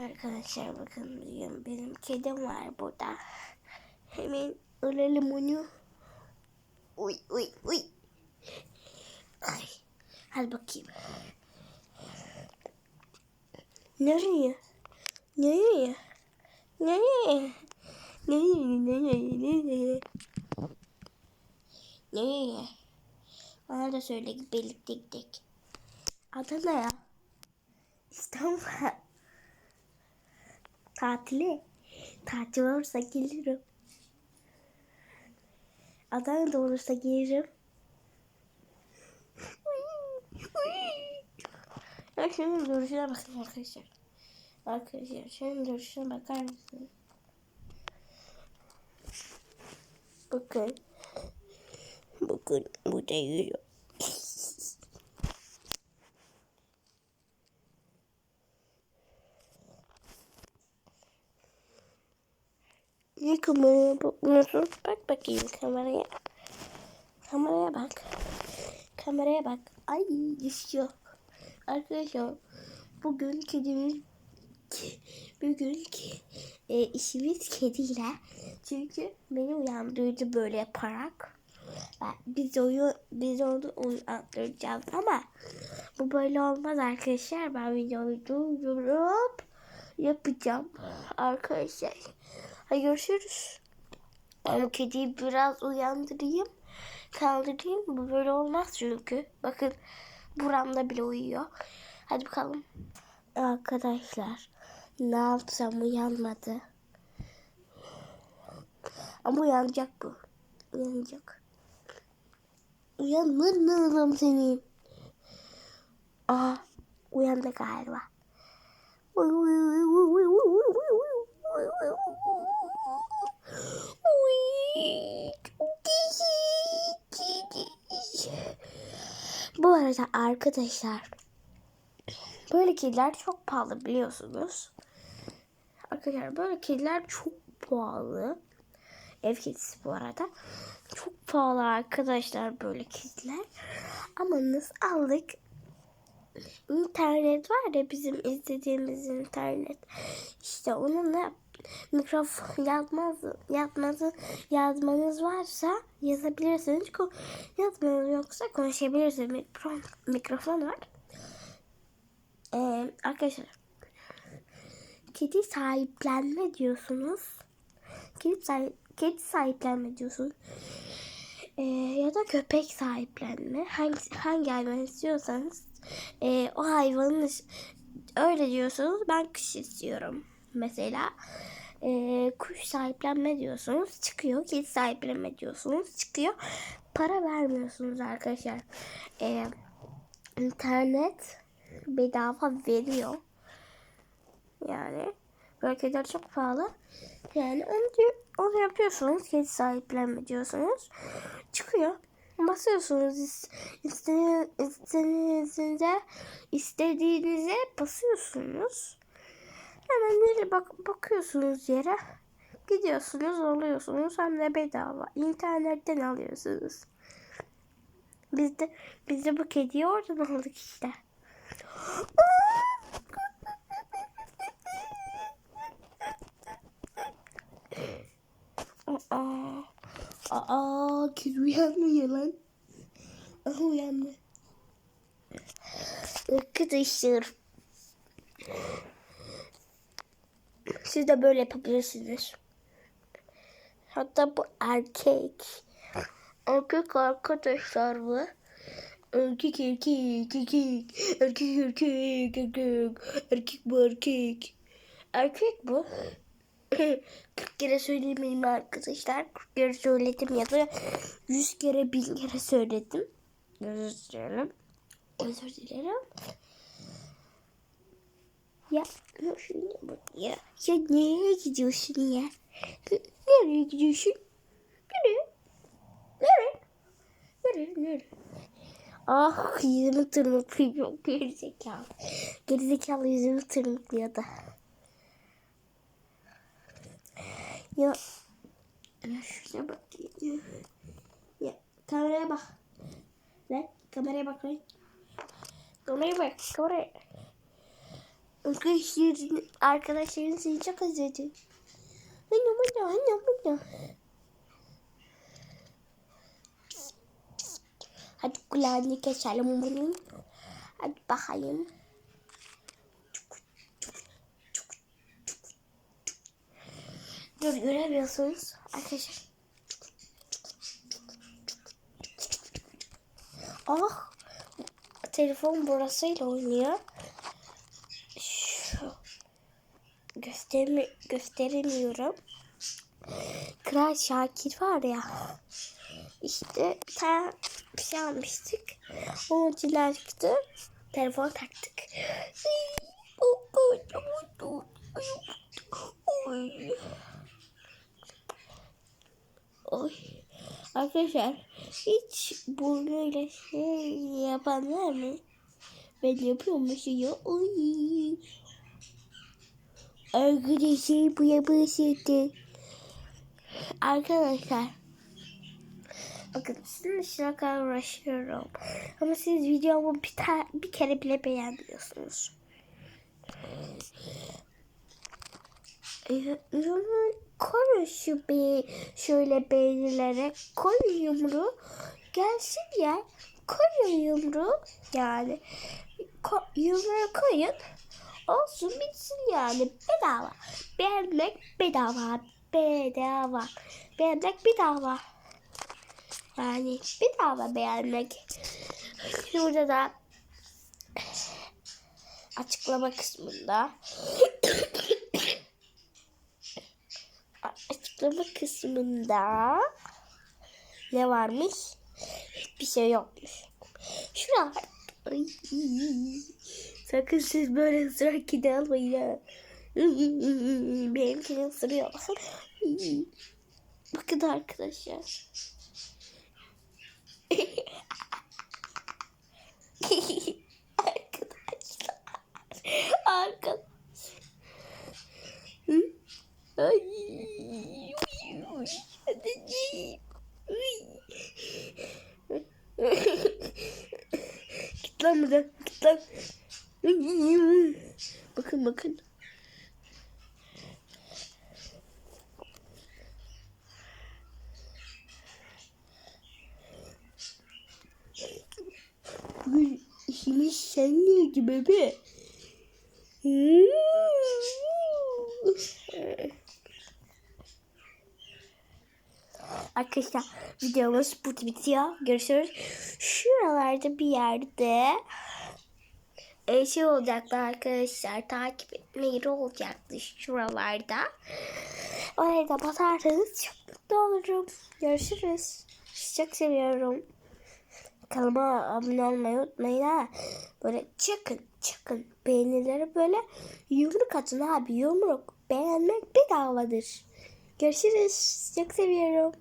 Arkadaşlar bakın bugün benim kedim var burada. Hemen alalım onu. Uy uy uy. Ay. Hadi bakayım. Nereye? Nereye? Nereye? Nereye? Nereye? Nereye? Nereye? Bana da söyle birlikte gidelim. Adana ya. İstanbul'a. Tatile. Tatil olursa gelirim. Adana'da olursa gelirim. Ya şunun duruşuna bakın arkadaşlar. Arkadaşlar şunun duruşuna bakar mısınız? Bakın. Bakın burada yürüyor. Niye kameraya bakmıyorsun? Bak bakayım kameraya. Kameraya bak. Kameraya bak. Ay düşüyor. Arkadaşlar bugün kedimiz bugün ki e, işimiz kediyle. Çünkü beni uyandırdı böyle yaparak. Biz oyu biz onu uyandıracağız ama bu böyle olmaz arkadaşlar. Ben videoyu durdurup yapacağım arkadaşlar. Hadi görüşürüz. Ben bu kediyi biraz uyandırayım. Kaldırayım. Bu böyle olmaz çünkü. Bakın buramda bile uyuyor. Hadi bakalım. Arkadaşlar ne yapsam uyanmadı. Ama uyanacak bu. Uyanacak. Uyanır mı senin? Aa uyandı galiba. Bu arada arkadaşlar böyle kediler çok pahalı biliyorsunuz. Arkadaşlar böyle kediler çok pahalı. Ev kedisi bu arada. Çok pahalı arkadaşlar böyle kediler. Ama nasıl aldık? İnternet var ya bizim izlediğimiz internet. İşte onunla mikrofon yazmaz, yazmanız, yazmanız varsa yazabilirsiniz. Yazmanız yoksa konuşabilirsiniz. Mikrofon, mikrofon var. Ee, arkadaşlar kedi sahiplenme diyorsunuz. Kedi, sahip, kedi sahiplenme diyorsunuz. Ee, ya da köpek sahiplenme. Hangi, hangi hayvan istiyorsanız ee, o hayvanın öyle diyorsunuz. Ben kuş istiyorum. Mesela ee, kuş sahiplenme diyorsunuz. Çıkıyor. Kedi sahiplenme diyorsunuz. Çıkıyor. Para vermiyorsunuz arkadaşlar. Ee, internet bedava veriyor. Yani böyle kediler çok pahalı. Yani onu, diyor- onu yapıyorsunuz. Kedi sahiplenme diyorsunuz. Çıkıyor. Basıyorsunuz is- iste- istediğinizde istediğinize basıyorsunuz. Hemen yere bak bakıyorsunuz yere. Gidiyorsunuz alıyorsunuz hem de bedava. İnternetten alıyorsunuz. Biz de, biz de bu kediyi oradan aldık işte. Aa, aa, kedi uyanmıyor lan. Aha uyandı. Arkadaşlar. Siz de böyle yapabilirsiniz. Hatta bu erkek. Erkek arkadaşlar bu. Erkek erkek erkek. Erkek erkek erkek. Erkek bu erkek. Erkek bu. 40 kere söylemeyin arkadaşlar. 40 kere söyledim ya da 100 kere 1000 kere söyledim. Özür dilerim. Özür dilerim. Ya ya şuraya bak ya. Nereye gidiyorsun ya? Nereye gidiyorsun? Nereye? Nereye? Nereye? Nereye? Ah yüzümü tırmıklıyor. Gerizekalı. Gerizekalı yüzümü tırmıklıyor da. Ya ya şuraya bak ya. Ya kameraya bak. Lan kameraya bak lan. Kameraya bak kameraya. Arkadaşların, arkadaşların seni çok özledi. Anne anne anne anne. Hadi kulağını keselim bunun. Hadi bakayım. Dur göremiyorsunuz arkadaşlar. Ah telefon burasıyla oynuyor. Şu göstermi gösteremiyorum. Kral Şakir var ya. İşte tane bir şey almıştık. O diler çıktı. Telefon taktık. Oy. Arkadaşlar hiç burnuyla şey yapan var mı? Ben yapıyormuşum ya. Oy. Arkadaşlar bu yapıştı. Arkadaşlar. Bakın sizin için kadar uğraşıyorum. Ama siz videomu bir, ta- bir kere bile beğenmiyorsunuz. Yumruğu koyun şu bir şöyle beğenilere koyun yumruğu gelsin ya koyun yumruğu yani ko yumruğu koyun olsun bitsin yani. Bedava. Beğenmek bedava. Bedava. Beğenmek bedava. Yani bedava beğenmek. Burada da açıklama kısmında açıklama kısmında ne varmış? Bir şey yokmuş. Şuna Ay, sakın siz böyle ısırak gide almayın ha. Benimkini ısırıyor. Bakın arkadaşlar. arkadaşlar. Arkadaşlar. Ay. Git lan buradan. Git lan. Bakın bakın. Bugün işimiz sen neydi bebe? Arkadaşlar videomuz burada bitiyor. Görüşürüz. Şuralarda bir yerde e, şey olacaktı arkadaşlar. Takip etme yeri olacaktı şuralarda. Oraya da basarsanız çok mutlu olurum. Görüşürüz. Çok seviyorum. Kanalıma abone olmayı unutmayın ha. Böyle çıkın çıkın beğenilere böyle yumruk atın abi yumruk. Beğenmek bedavadır. Görüşürüz. Çok seviyorum.